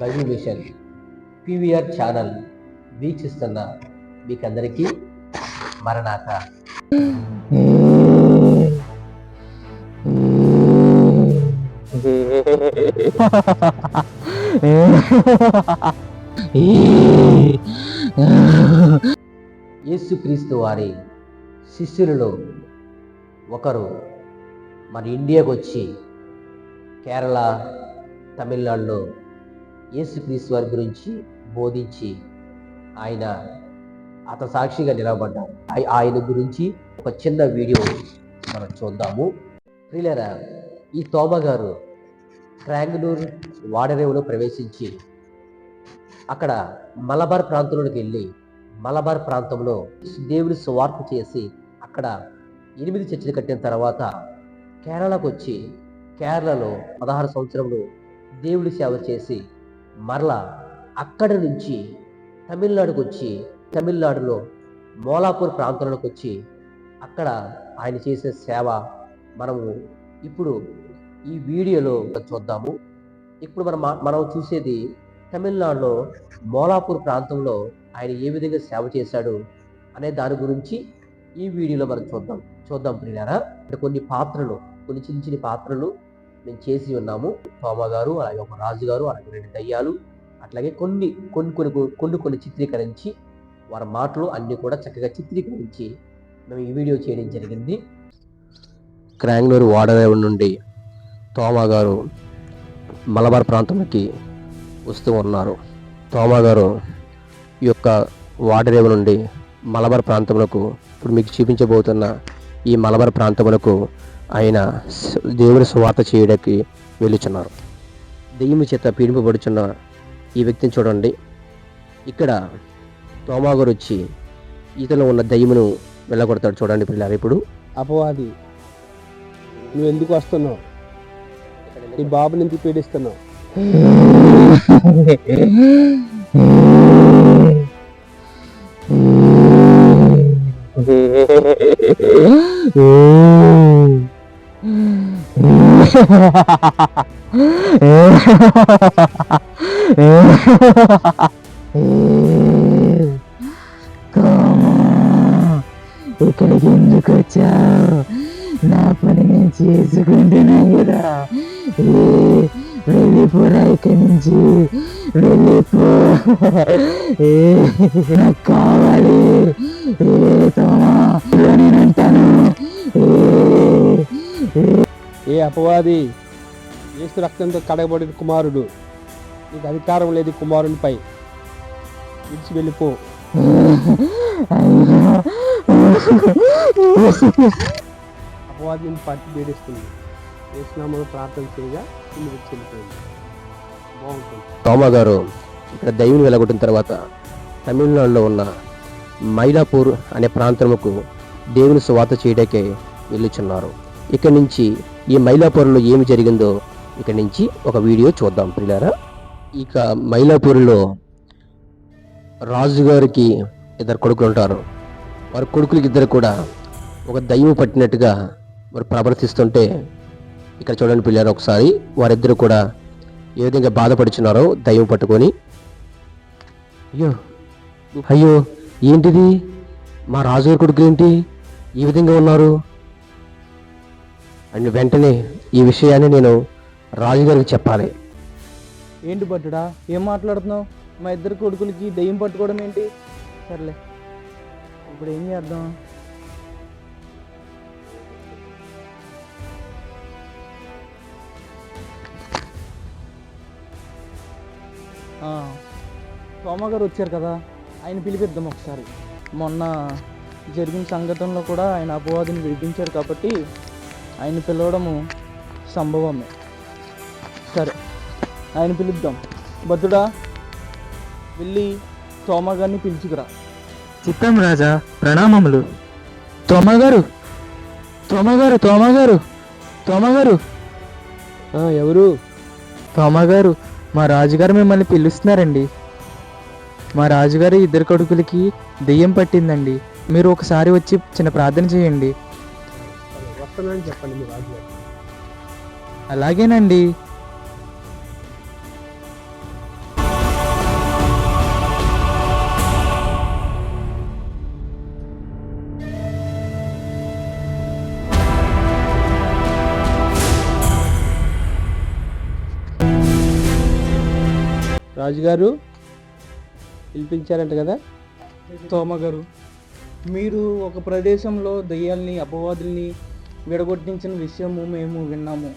Bible machine PVR channel వీక్షిస్తున్న మీకందరికీ మరణాత. యేసుక్రీస్తు వారి శిష్యులలో ఒకరు మన ఇండియాకు వచ్చి కేరళ తమిళనాడులో యేసుక్రీస్తు వారి గురించి బోధించి ఆయన అత సాక్షిగా నిలబడ్డారు ఆయన గురించి ఒక చిన్న వీడియో మనం చూద్దాము. ప్రియులరా ఈ తోమ గారు ట్రాంగ్లూర్ వాడరేవులో ప్రవేశించి అక్కడ మలబార్ ప్రాంతంలోకి వెళ్ళి మలబార్ ప్రాంతంలో దేవుడి స్వార్పు చేసి అక్కడ ఎనిమిది చర్చలు కట్టిన తర్వాత కేరళకు వచ్చి కేరళలో పదహారు సంవత్సరంలో దేవుడి సేవ చేసి మరలా అక్కడి నుంచి తమిళనాడుకు వచ్చి తమిళనాడులో మోలాపూర్ ప్రాంతంలోకి వచ్చి అక్కడ ఆయన చేసే సేవ మనము ఇప్పుడు ఈ వీడియోలో చూద్దాము. ఇప్పుడు మనం మనం చూసేది తమిళనాడులో మోలాపూర్ ప్రాంతంలో ఆయన ఏ విధంగా సేవ చేశాడు అనే దాని గురించి ఈ వీడియోలో మనం చూద్దాం. చూద్దాం ప్రియారా అంటే కొన్ని పాత్రలు కొన్ని చిన్న చిన్న పాత్రలు మేము చేసి ఉన్నాము. తోమ గారు అలాగే ఒక రాజు గారు అలాగే రెండు దయ్యాలు అట్లాగే కొన్ని కొన్ని కొన్ని కొన్ని కొన్ని చిత్రీకరించి వారి మాటలు అన్నీ కూడా చక్కగా చిత్రీకరించి మేము ఈ వీడియో చేయడం జరిగింది. క్రాంగ్లూరు వాడరేవు నుండి తోమా గారు మలబార్ ప్రాంతంలోకి వస్తూ ఉన్నారు. తోమా గారు ఈ యొక్క వాడరేవు నుండి మలబార్ ప్రాంతములకు ఇప్పుడు మీకు చూపించబోతున్న ఈ మలబార్ ప్రాంతములకు ఆయన దేవుని సువార్త చేయడానికి వెళ్ళుచున్నారు. దెయ్యము చేత పీడింపబడుచున్న ఈ వ్యక్తిని చూడండి. ఇక్కడ తోమా గారు వచ్చి ఈతలో ఉన్న దయ్యమును వెళ్ళగొడతాడు చూడండి పిల్లలు ఇప్పుడు. అపవాది నువ్వు ఎందుకు వస్తున్నావు? నీ బాబుని ఎందుకు పీడిస్తున్నావు? えー、こうも、うかげんの子ちゃん、ナポリにちすぐんでないけど、えー、レリポライケにち、レリポ、えー、なかわり、えーと、何なんたの、えー、えー ఏ అపవాది? ఏసు రక్తంతో కడగబడిన కుమారుడు. నీకు అధికారం లేదు కుమారునిపై. విడిచి వెళ్ళిపో. అపవాదిని అపవాది పట్టి పీడిస్తుంది. ఏసునామను ప్రార్థన చేయగా నిన్ను విడిచి వెళ్ళిపోయింది. బాగుంటుంది. తోమా గారు ఇక్కడ దయ్యుని వెళ్ళగొట్టిన తర్వాత తమిళనాడులో ఉన్న మైలాపూర్ అనే ప్రాంతముకు దేవుని స్వాత చేయడానికే వెళ్ళుచున్నారు ఇక్కడి నుంచి ఈ మైలాపూర్లో ఏమి జరిగిందో ఇక్కడి నుంచి ఒక వీడియో చూద్దాం పిల్లారా ఇక మైలాపూర్లో రాజుగారికి ఇద్దరు కొడుకులు ఉంటారు. వారి కొడుకులకి ఇద్దరు కూడా ఒక దయ్యం పట్టినట్టుగా వారు ప్రవర్తిస్తుంటే ఇక్కడ చూడండి పిల్లలు ఒకసారి వారిద్దరు కూడా ఏ విధంగా బాధపడుచున్నారో దయ్యం పట్టుకొని. అయ్యో అయ్యో ఏంటిది? మా రాజుగారి కొడుకులు ఏంటి? ఈ విధంగా ఉన్నారు? అండ్ వెంటనే ఈ విషయాన్ని నేను రాజుగారికి చెప్పాలి. ఏంటి పట్టుడా ఏం మాట్లాడుతున్నావు? మా ఇద్దరు కొడుకులకి దెయ్యం పట్టుకోవడం ఏంటి? సర్లే ఇప్పుడు ఏం చేద్దాం? సోమగారు సోమ గారు వచ్చారు కదా ఆయన పిలిపిద్దాం ఒకసారి. మొన్న జరిగిన సంఘటనలో కూడా ఆయన అపవాదిని విడిపించారు కాబట్టి ఆయన పిలవడము సంభవమే. సరే ఆయన పిలుద్దాం. భద్రుడా వెళ్ళి సోమ గారిని పిలుచుకురా. చిత్తం రాజా ప్రణామములు. తోమగారు తోమగారు తోమగారు తోమగారు ఎవరు? తోమగారు మా రాజుగారు మిమ్మల్ని పిలుస్తున్నారండి. మా రాజుగారి ఇద్దరు కొడుకులకి దెయ్యం పట్టిందండి. మీరు ఒకసారి వచ్చి చిన్న ప్రార్థన చేయండి. చెప్తున్నానని చెప్పండి మీ రాజు అలాగేనండి. రాజుగారు పిలిపించారంట కదా? తోమగారు మీరు ఒక ప్రదేశంలో దయ్యాల్ని అపవాదుల్ని విడగొట్టించిన విషయము మేము విన్నాము.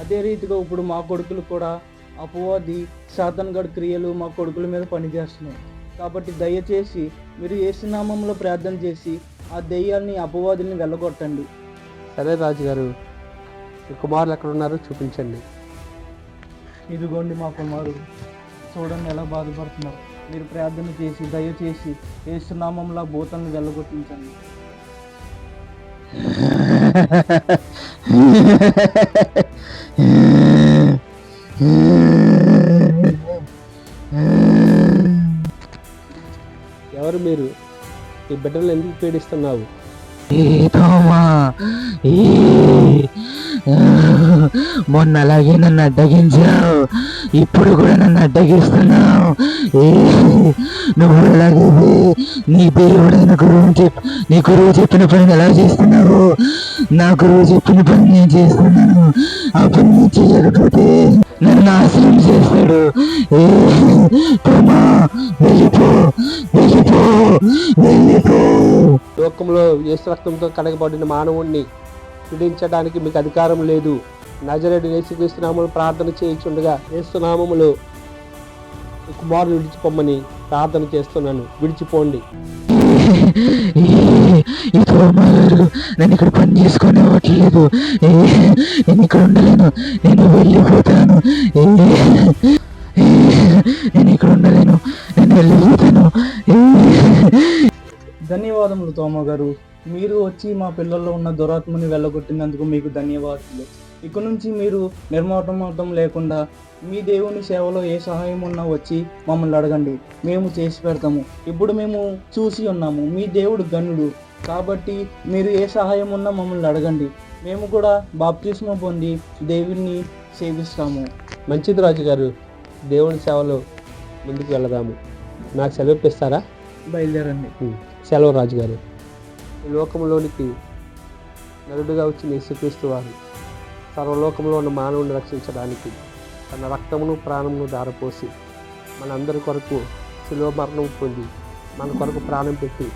అదే రీతిగా ఇప్పుడు మా కొడుకులు కూడా అపవాది శాతన్గఢ్ క్రియలు మా కొడుకుల మీద పనిచేస్తున్నాయి. కాబట్టి దయచేసి మీరు ఏసునామంలో ప్రార్థన చేసి ఆ దెయ్యాల్ని అపవాదుల్ని వెళ్ళగొట్టండి. సరే రాజుగారు మీ కుమారులు ఎక్కడ ఉన్నారో చూపించండి. ఇదిగోండి మా కుమారుడు చూడండి ఎలా బాధపడుతున్నారు. మీరు ప్రార్థన చేసి దయచేసి ఏసునామంలో భూతాన్ని వెళ్ళగొట్టించండి. ఎవరు మీరు? ఈ బిడ్డలు ఎందుకు పీడిస్తున్నావు ఏదోమా ఏ మొన్న అలాగే నన్ను అడ్డగించావు. ఇప్పుడు కూడా నన్ను అడ్డగిస్తున్నావు. ఏ నువ్వు అలాగే నీ దేవుడైన గురువు చెప్ నీ గురువు చెప్పిన పని ఎలా చేస్తున్నావు? నా గురువు చెప్పిన పని నేను చేస్తున్నాను. ఆ పని నేను చేయకపోతే నన్ను నాశనం చేస్తాడు. ఏ తోమా వెళ్ళిపో వెళ్ళిపో వెళ్ళిపో. లోకంలో యేసు రక్తంతో కడగబడిన మానవుణ్ణి పీడించడానికి మీకు అధికారం లేదు. నజరేడు యేసుక్రీస్తునామలు ప్రార్థన చేయించుండగా యేసునామములో కుమారుని విడిచిపోమ్మని ప్రార్థన చేస్తున్నాను. విడిచిపోండి. ఈ నేను ఇక్కడ పని చేసుకొని అవ్వట్లేదు. నేను ఇక్కడ ఉండలేను. నేను వెళ్ళిపోతాను. నేను ఇక్కడ ఉండలేను. నేను వెళ్ళిపోతాను. ధన్యవాదములు తోమ గారు మీరు వచ్చి మా పిల్లల్లో ఉన్న దురాత్మని వెళ్ళగొట్టినందుకు మీకు ధన్యవాదాలు. ఇక నుంచి మీరు నిర్మోటమోటం లేకుండా మీ దేవుని సేవలో ఏ సహాయం ఉన్నా వచ్చి మమ్మల్ని అడగండి. మేము చేసి పెడతాము. ఇప్పుడు మేము చూసి ఉన్నాము. మీ దేవుడు గనుడు కాబట్టి మీరు ఏ సహాయం ఉన్నా మమ్మల్ని అడగండి. మేము కూడా బాప్తిస్మ పొంది దేవుని సేవిస్తాము. మంచిది రాజు గారు దేవుని సేవలో ముందుకు వెళదాము. నాకు సెలవు ఇప్పిస్తారా? బయలుదేరండి. సెలవు రాజు గారు ఈ లోకంలోనికి నరుడుగా వచ్చిన యేసుక్రీస్తు వారు సర్వలోకంలో ఉన్న మానవుని రక్షించడానికి తన రక్తమును ప్రాణమును దారపోసి మనందరి కొరకు శిలో మరణం పొంది మన కొరకు ప్రాణం పెట్టి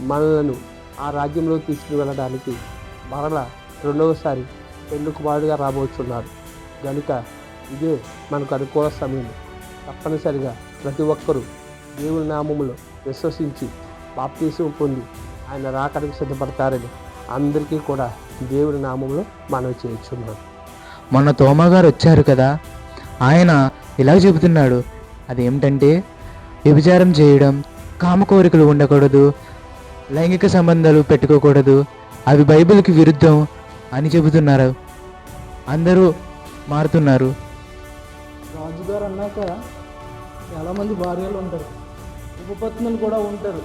మనలను ఆ రాజ్యంలో తీసుకుని వెళ్ళడానికి మరల రెండవసారి పెళ్ళి కుమారుడిగా రాబోతున్నారు కనుక ఇదే మనకు అనుకూల సమయం. తప్పనిసరిగా ప్రతి ఒక్కరూ దేవుని నామములో విశ్వసించి బాప్తీసం పొంది ఆయన రాకడానికి సిద్ధపడతారని అందరికీ కూడా దేవుని నామంలో మనవి చేయించున్నాం మొన్న తోమా గారు వచ్చారు కదా ఆయన ఇలా చెబుతున్నాడు అదేమిటంటే వ్యభిచారం చేయడం కామ కోరికలు ఉండకూడదు లైంగిక సంబంధాలు పెట్టుకోకూడదు అవి బైబిల్కి విరుద్ధం అని చెబుతున్నారు. అందరూ మారుతున్నారు. రాజుగారు అన్నాక చాలామంది భార్యలు ఉంటారు ఉపపత్నులు కూడా ఉంటారు.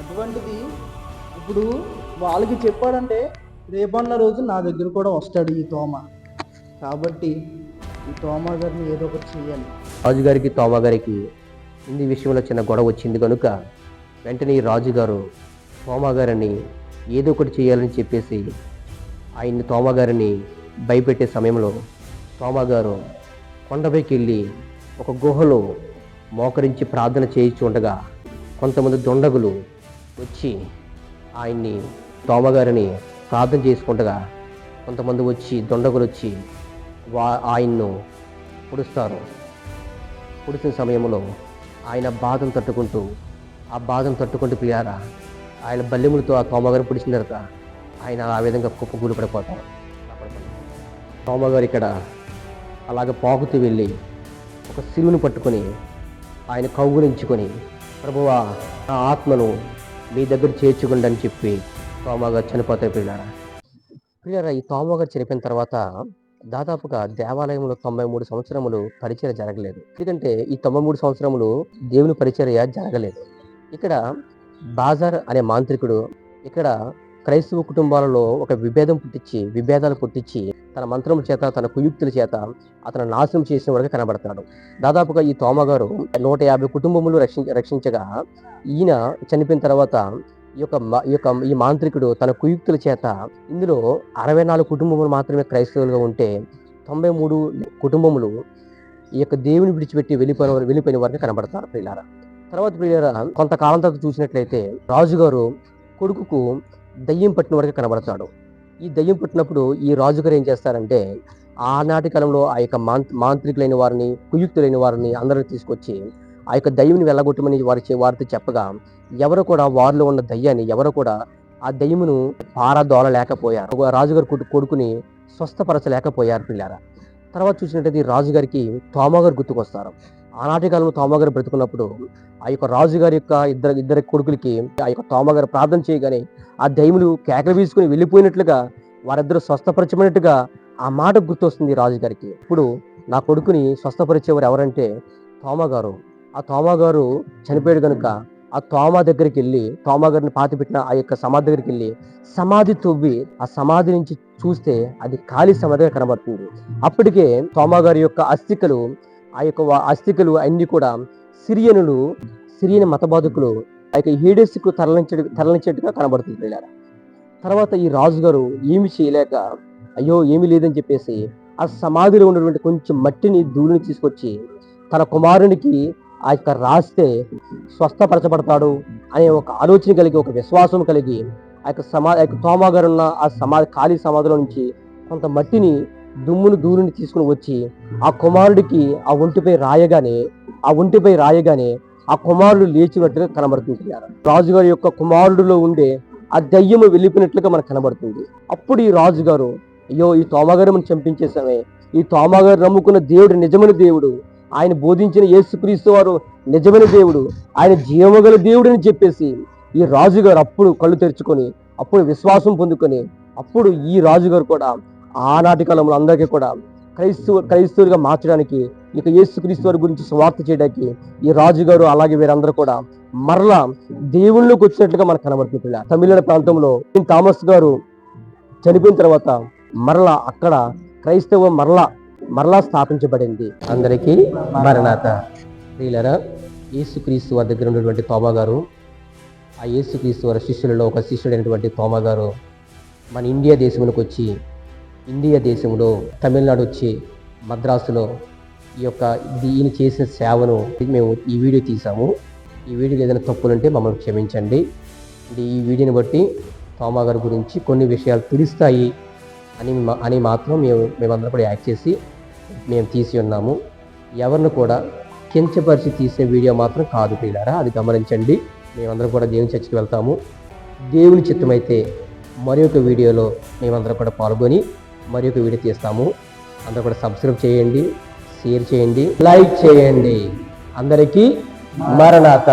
అటువంటిది ఇప్పుడు వాళ్ళకి చెప్పాడంటే రేపన్న రోజు నా దగ్గర కూడా వస్తాడు ఈ తోమ. కాబట్టి ఈ తోమ గారిని ఏదో ఒకటి చేయాలి రాజుగారికి తోమగారికి హిందీ విషయంలో చిన్న గొడవ వచ్చింది కనుక వెంటనే ఈ రాజుగారు తోమగారిని ఏదో ఒకటి చేయాలని చెప్పేసి ఆయన్ని తోమగారిని భయపెట్టే సమయంలో తోమగారు కొండపైకి వెళ్ళి ఒక గుహలో మోకరించి ప్రార్థన చేయించుండగా కొంతమంది దొండగులు వచ్చి ఆయన్ని తోమగారిని ప్రార్థన చేసుకుంటగా కొంతమంది వచ్చి దొండగులు వచ్చి వా ఆయన్ను పొడుస్తారు. పొడిచిన సమయంలో ఆయన బాధను తట్టుకుంటూ ఆ బాధను తట్టుకుంటూ పిల్లారా ఆయన బల్లెములతో ఆ తోమగారు పొడిచిన తర్వాత ఆయన ఆ విధంగా కుప్ప కూలి పడిపోతారు తోమగారు ఇక్కడ అలాగ పాకుతూ వెళ్ళి ఒక సిలువును పట్టుకొని ఆయన కౌగులించుకొని ప్రభువా నా ఆత్మను మీ దగ్గర చేర్చుకోండి అని చెప్పి తోమగారు చనిపోతే పిల్లారా పిల్లారా ఈ తోమగారు చనిపోయిన తర్వాత దాదాపుగా దేవాలయంలో తొంభై మూడు సంవత్సరములు పరిచయ జరగలేదు. ఎందుకంటే ఈ తొంభై మూడు సంవత్సరములు దేవుని పరిచర్య జరగలేదు. ఇక్కడ బాజార్ అనే మాంత్రికుడు ఇక్కడ క్రైస్తవ కుటుంబాలలో ఒక విభేదం పుట్టించి విభేదాలు పుట్టించి తన మంత్రముల చేత తన కుయుక్తుల చేత అతను నాశనం చేసిన వరకు కనబడతాడు. దాదాపుగా ఈ తోమగారు నూట యాభై కుటుంబములు రక్షించ రక్షించగా ఈయన చనిపోయిన తర్వాత ఈ యొక్క ఈ యొక్క ఈ మాంత్రికుడు తన కుయుక్తుల చేత ఇందులో అరవై నాలుగు కుటుంబములు మాత్రమే క్రైస్తవులుగా ఉంటే తొంభై మూడు కుటుంబములు ఈ యొక్క దేవుని విడిచిపెట్టి వెళ్ళిపోయిన వెళ్ళిపోయిన వారికి కనబడతారు ప్రియులారా. తర్వాత ప్రియులారా కొంతకాలం తర్వాత చూసినట్లయితే రాజుగారు కొడుకుకు దయ్యం పట్టిన వరకు కనబడతాడు. ఈ దయ్యం పట్టినప్పుడు ఈ రాజుగారు ఏం చేస్తారంటే ఆనాటి కాలంలో ఆ యొక్క మాంత్ మాంత్రికులైన వారిని కుయుక్తులైన వారిని అందరిని తీసుకొచ్చి ఆ యొక్క దయ్యంని వెళ్ళగొట్టమని వారి వారితో చెప్పగా ఎవరు కూడా వారిలో ఉన్న దయ్యాన్ని ఎవరు కూడా ఆ దయ్యమును పారాదోల లేకపోయారు. రాజుగారు కొడుకుని స్వస్థపరచలేకపోయారు పిల్లారా. తర్వాత చూసినట్టయితే రాజుగారికి తోమగారు గుర్తుకొస్తారు. ఆనాటి కాలంలో తోమగారు బ్రతుకున్నప్పుడు ఆ యొక్క రాజుగారి యొక్క ఇద్దరు ఇద్దరు కొడుకులకి ఆ యొక్క తోమగారు ప్రార్థన చేయగానే ఆ దైములు కేకలు వీసుకుని వెళ్ళిపోయినట్లుగా వారిద్దరూ స్వస్థపరచమైనట్టుగా ఆ మాట గుర్తొస్తుంది రాజుగారికి ఇప్పుడు నా కొడుకుని స్వస్థపరిచేవారు ఎవరంటే తోమగారు ఆ తోమగారు చనిపోయాడు కనుక ఆ తోమ దగ్గరికి వెళ్ళి తోమగారిని పాతి పెట్టిన ఆ యొక్క సమాధి దగ్గరికి వెళ్ళి సమాధి తవ్వి ఆ సమాధి నుంచి చూస్తే అది ఖాళీ సమాధిగా కనబడుతుంది. అప్పటికే తోమగారి యొక్క అస్థికలు ఆ యొక్క ఆస్తికలు అస్థికలు అన్ని కూడా సిరియనులు సిరియన్ మతబాధకులు ఆ యొక్క హీడెస్కు తరలించే తరలించేట్టుగా కనబడుతుంది వెళ్ళారు తర్వాత ఈ రాజుగారు ఏమి చేయలేక అయ్యో ఏమీ లేదని చెప్పేసి ఆ సమాధిలో ఉన్నటువంటి కొంచెం మట్టిని ధూళిని తీసుకొచ్చి తన కుమారునికి ఆ యొక్క రాస్తే స్వస్థపరచబడతాడు అనే ఒక ఆలోచన కలిగి ఒక విశ్వాసం కలిగి ఆ యొక్క సమా యొక్క తోమాగారు ఉన్న ఆ సమాధి ఖాళీ సమాధిలో నుంచి కొంత మట్టిని దుమ్మును దూరిని తీసుకుని వచ్చి ఆ కుమారుడికి ఆ ఒంటిపై రాయగానే ఆ ఒంటిపై రాయగానే ఆ కుమారుడు లేచినట్టుగా కనబడుతుంది రాజుగారి యొక్క కుమారుడిలో ఉండే ఆ దయ్యము వెళ్ళిపోయినట్లుగా మనకు కనబడుతుంది. అప్పుడు ఈ రాజుగారు అయ్యో ఈ తోమగారు మనం చంపించేసామే ఈ తోమగారు నమ్ముకున్న దేవుడు నిజమైన దేవుడు. ఆయన బోధించిన యేసుక్రీస్తు వారు నిజమైన దేవుడు. ఆయన జీవగల దేవుడు అని చెప్పేసి ఈ రాజుగారు అప్పుడు కళ్ళు తెరుచుకొని అప్పుడు విశ్వాసం పొందుకొని అప్పుడు ఈ రాజుగారు కూడా ఆనాటి కాలంలో అందరికీ కూడా క్రైస్తవ క్రైస్తవులుగా మార్చడానికి ఇక యేసుక్రీస్తు వారి గురించి స్వార్థ చేయడానికి ఈ రాజుగారు అలాగే వీరందరూ కూడా మరలా దేవుళ్ళలోకి వచ్చినట్లుగా మనకు కనబడుతుంది తమిళనాడు ప్రాంతంలో థామస్ గారు చనిపోయిన తర్వాత మరలా అక్కడ క్రైస్తవం మరలా మరలా స్థాపించబడింది. అందరికీ మరణాత ప్రియులరా యేసుక్రీస్తు వారి దగ్గర ఉన్నటువంటి తోమా గారు ఆ యేసుక్రీస్తు వారి శిష్యులలో ఒక శిష్యుడైనటువంటి తోమా గారు మన ఇండియా దేశంలోకి వచ్చి ఇండియా దేశంలో తమిళనాడు వచ్చి మద్రాసులో ఈ యొక్క ఈయన చేసిన సేవను మేము ఈ వీడియో తీసాము. ఈ వీడియోలో ఏదైనా తప్పులుంటే మమ్మల్ని క్షమించండి. ఈ వీడియోని బట్టి తోమా గారి గురించి కొన్ని విషయాలు తెలుస్తాయి అని మా- అని మాత్రం మేము మేమందరం కూడా యాక్ట్ చేసి మేము తీసి ఉన్నాము. ఎవరిని కూడా కించపరిచి తీసిన వీడియో మాత్రం కాదు పిల్లారా అది గమనించండి. మేమందరం కూడా దేవుని చర్చకి వెళ్తాము. దేవుని చిత్తమైతే మరి ఒక వీడియోలో మేమందరం కూడా పాల్గొని మరి ఒక వీడియో తీస్తాము. అందరూ కూడా సబ్స్క్రైబ్ చేయండి షేర్ చేయండి లైక్ చేయండి. అందరికీ మరణాత.